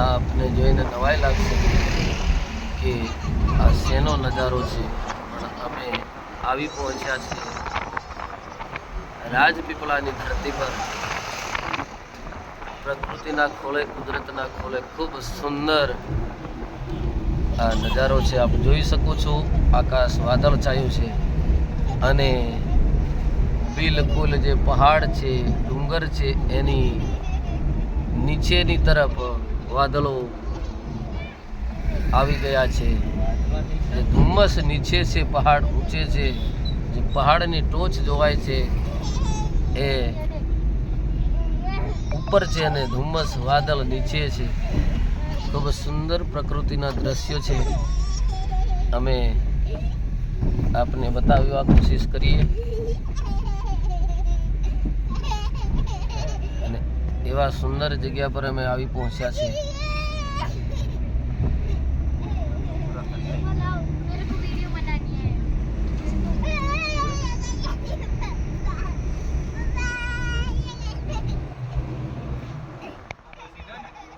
આપને જોઈને નવાઈ લાગશે કે આ શેનો નજારો છે. પણ અમે આવી પહોંચ્યા છીએ રાજપીપળાની ધરતી પર. પ્રકૃતિના ખોળે કુદરતના ખોળે ખૂબ સુંદર આ નજારો છે. આપ જોઈ શકો છો, આકાશ વાદળ છાયું છે અને બિલકુલ જે પહાડ છે, ડુંગર છે, એની નીચેની તરફ વાદળો આવી ગયા છે. જે ધુમ્મસ નીચે છે, પહાડ ઊંચે છે, જે પહાડની ટોચ જોવાય છે, એ ઉપર છે અને ધુમ્મસ વાદળ નીચે છે. ખૂબ સુંદર પ્રકૃતિના દ્રશ્યો છે. અમે આપને બતાવવા કોશિશ કરીએ અને એવા સુંદર જગ્યા પર અમે આવી પહોંચ્યા છીએ.